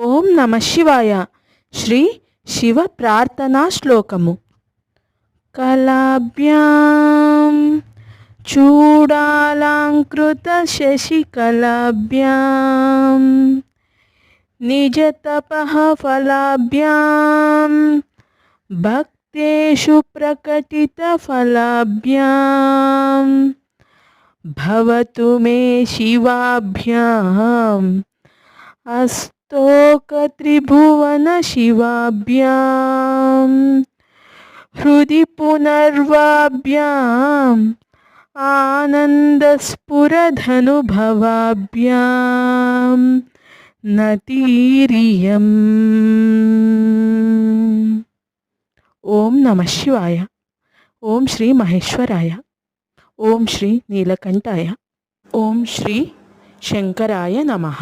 ఓం నమ శివాయ శ్రీ శివ ప్రార్థనా శ్లోకము కళాభ్యాం చూడాలంకృత శశికళాభ్యాం నిజతపః ఫలాభ్యాం భక్తేషు ప్రకటితఫలాభ్యాం భవతు మే శివాభ్యాం त्रिभुवनशिवाभ्यां हृदि पुनर्वाभ्याम् आनन्दस्फुरधनुभवाभ्यां नतीरियम् ॐ नमः शिवाय ॐ श्री महेश्वराय ॐ श्री नीलकण्ठाय ॐ श्री शङ्कराय नमः